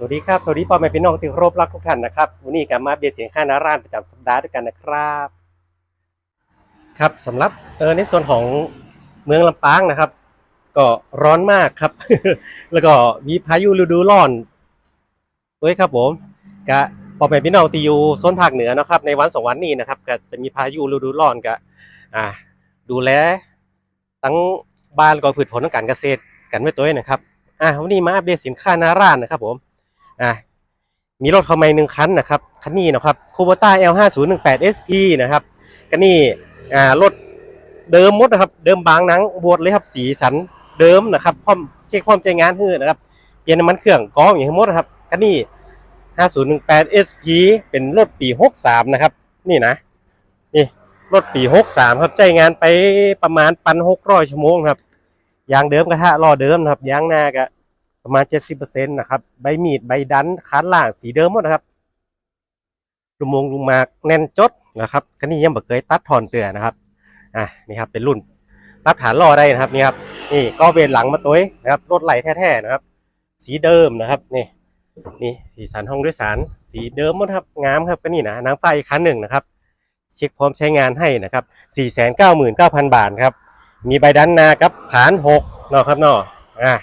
สวัสดีครับ สวัสดีพ่อแม่พี่น้องที่เคารพรักทุกท่านนะครับวันนี้กลับมาอัปเดตเสียงค่านาร้านประจำสัปดาห์ด้วยกันนะครับ ครับสำหรับเออในส่วนของเมืองลำปางนะครับ ก็ร้อนมากครับ แล้วก็มีพายุฤดูร้อนด้วยครับผมกะพ่อแม่พี่น้องที่อยู่โซนภาคเหนือนะครับ ในวันสองวันนี้นะครับก็จะมีพายุฤดูร้อนกะอ่าดูแลทั้งบ้านก็พืชผลทางการเกษตรกันไว้ตัวเองนะครับอะวันนี้มาอัปเดตสินค้าหนาร้านนะครับผม อะมีรถเข้ามาหนึ่งคันนะครับคันนี้นะครับคูโบต้า L5018 SP นะครับคันนี้อ่ารถเดิมมดนะครับ เดิมบางนังบวชเลยครับสีสันเดิมนะครับพร้อมเช็คความใจงานเฮือนะครับเปลี่ยนน้ำมันเครื่องกองอย่างทั้งหมดนะครับคันนี้ 5018 SP เป็นรถปี 63 นะครับ นี่นะนี่รถปี 63 ครับใจงานไปประมาณปัน600ชั่วโมงครับยางเดิมกระทะล้อเดิมนะครับยางหน้าก็ ประมาณเจ็ดสิบเปอร์เซ็นต์นะครับ ใบมีดใบดันคานล่างสีเดิมหมดนะครับลูกมงลูกหมากแน่นจดนะครับคันนี้ยังบ่เคยตัดถอนเตือนะครับอะนี่ครับเป็นรุ่นตัดฐานล่อได้นะครับนี่ครับนี่ก็เวนหลังมาตัวนะครับรถไหลแท้ๆนะครับ สีเดิมนะครับนี่นี่สีสันห้องโดยสาร สีเดิมหมดครับงามครับก็นี่นะนางไฟอีกคันหนึ่งนะครับ เช็คพร้อมใช้งานให้นะครับสี่แสนเก้าหมื่นเก้าพันบาทครับมีใบดันนากับฐานหกนาะครับนาะอะ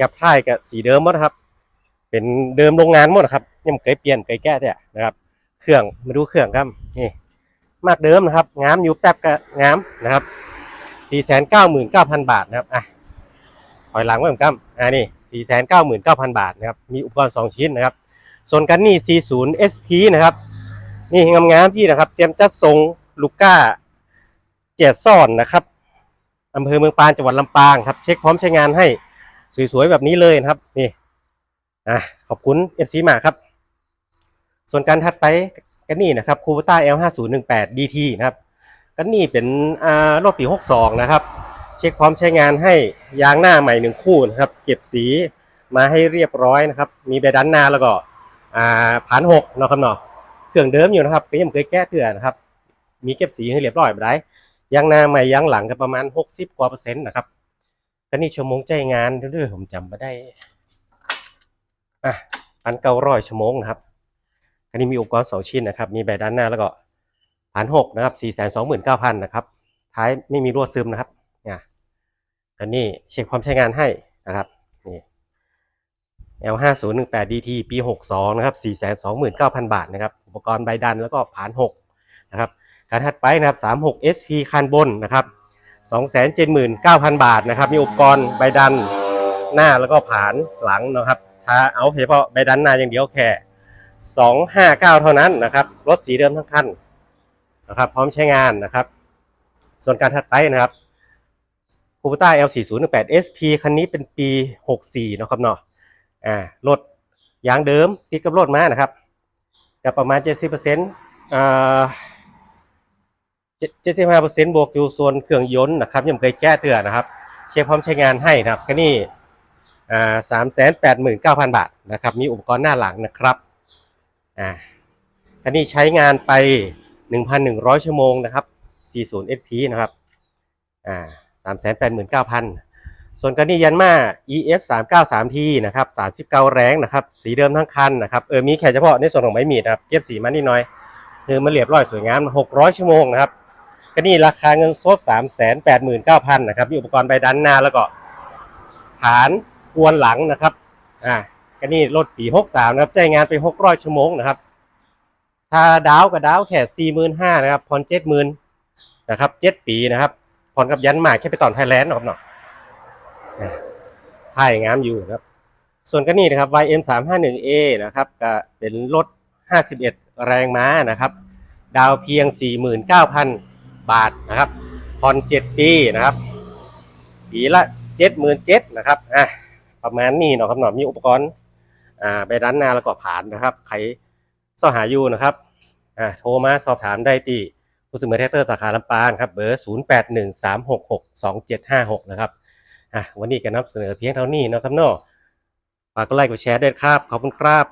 กับท้ายกับสีเดิมหมดครับ เป็นเดิมโรงงานหมดครับยังไม่เคยเปลี่ยนเคยแก้แต่นะครับ เครื่องมาดูเครื่องครับนี่มากเดิมนะครับงามอยู่แป๊บก็งามนะครับสี่แสนเก้าหมื่นเก้าพันบาทนะครับอะถอยหลังไว้เหมือนกันอ่านี่สี่แสนเก้าหมื่นเก้าพันบาทนะครับมีอุปกรณ์สองชิ้นนะครับส่วนกันนี่40 SP นย์เอสพีนะครับนี่งามๆที่นะครับ เตรียมจัดส่งลูก้าเจ็ดซ่อนนะครับอำเภอเมืองปานจังหวัดลำปางครับ เช็คพร้อมใช้งานให้ สวยๆแบบนี้เลยนะครับนี่อะขอบคุณ FC มากครับ ส่วนการถัดไปกันนี่นะครับคูเปต้า L5018 DT นะครับกันนี่เป็นอ่ารถปี 62 นะครับ เช็คพร้อมใช้งานให้ยางหน้าใหม่หนึ่งคู่นะครับ เก็บสีมาให้เรียบร้อยนะครับ มีใบดันหน้าแล้วก็อ่าผานหกเนาะครับเนาะเครื่องเดิมอยู่นะครับก็ยังไม่เคยแก้เตือนนะครับ มีเก็บสีให้เรียบร้อยไปได้ยางหน้าใหม่ยางหลังก็ประมาณ 60กว่าเปอร์เซ็นต์นะครับ ก็นี่ชั่วโมงใจงานเรื่อยๆผมจำมาได้ อะพันเก้าร้อยชั่วโมงนะครับอันนี้มีอุปกรณ์สองชิ้นนะครับ มีแบตด้านหน้าแล้วก็พันหกนะครับสี่แสนสองหมื่นเก้าพันนะครับ ท้ายไม่มีรั่วซึมนะครับเนี่ยอันนี้เช็คความใช้งานให้นะครับนี่ L ห้าศูนย์หนึ่งแปด DT ปีหกสองนะครับสี่แสนสองหมื่นเก้าพันบาทนะครับ อุปกรณ์ใบดันแล้วก็ผ่านหกนะครับการถัดไปนะครับสามหก SP คันบนนะครับ 279,000 บาทนะครับ มีอุปกรณ์ใบดันหน้าแล้วก็ผานหลังนะครับถ้าเอาเฉพาะใบดันหน้าอย่างเดียวแค่259 เท่านั้นนะครับ รถสีเดิมทั้งคันนะครับ พร้อมใช้งานนะครับ ส่วนการถัดไปนะครับคูปต้า L4018 SP คันนี้เป็นปี 64 นะครับเนาะอ่ารถยางเดิมติดกับรถมานะครับกับประมาณ 70%อ่า เจ็ดสิบห้าเปอร์เซ็นต์บวกอยู่ส่วนเครื่องยนต์นะครับยังไม่เคยแก้เตือนนะครับ เช็คพร้อมใช้งานให้นะครับก็นี่สามแสนแปดหมื่นเก้าพันบาทนะครับ มีอุปกรณ์หน้าหลังนะครับอ่าคันนี้ใช้งานไปหนึ่งพันหนึ่งร้อยชั่วโมงนะครับสี่ศูนย์ SP นะครับอ่าสามแสนแปดหมื่นเก้าพันส่วนกันนี้ยันมา EF 3 9 3 T นะครับ 39 แรงนะครับ สีเดิมทั้งคันนะครับ เออ มีแค่เฉพาะในส่วนของใบมีดนะครับ เก็บสีมานิดหน่อย คือมันเรียบร้อยสวยงาม 600 ชั่วโมงนะครับ ก็นี่ราคาเงินสด3 8 9 0 0 0นเก้าพันนะครับ มีอุปกรณ์ใบดันหน้าแล้วก็ฐานกวนหลังนะครับ อ่าก็นี่รถปี63นะครับใจงานไป600ชั่วโมงนะครับ ถ้าดาวกับดาวแค่45,000นห้านะครับผ่อน70,000นนะครับ7ปีนะครับผ่อนกับยันมาแค่ไปตอนไทยแลนด์นะครับเนาะอ่าถ่ายงามอยู่นะครับ ส่วนก็นี่นะครับ YM 3 5 1 A นะครับก็เป็นรถ 51 แรงม้านะครับ ดาวเพียง 49,000 บาทนะครับผ่อน7ปีนะครับ ปีละ77,000นะครับอะประมาณนี้เนาะครับเนาะมีอุปกรณ์อ่าไปด้านหน้าแล้วก็ผ่านนะครับใครสอหาอยู่นะครับอ่าโทรมาสอบถามได้ที่ผู้สมัครแท็กเตอร์สาขาลำปางครับเบอร์0813662756นะครับอะวันนี้ก็นำเสนอเพียงเท่านี้นะครับเนาะฝากกดไลค์กดแชร์ด้วยครับ ขอบคุณครับ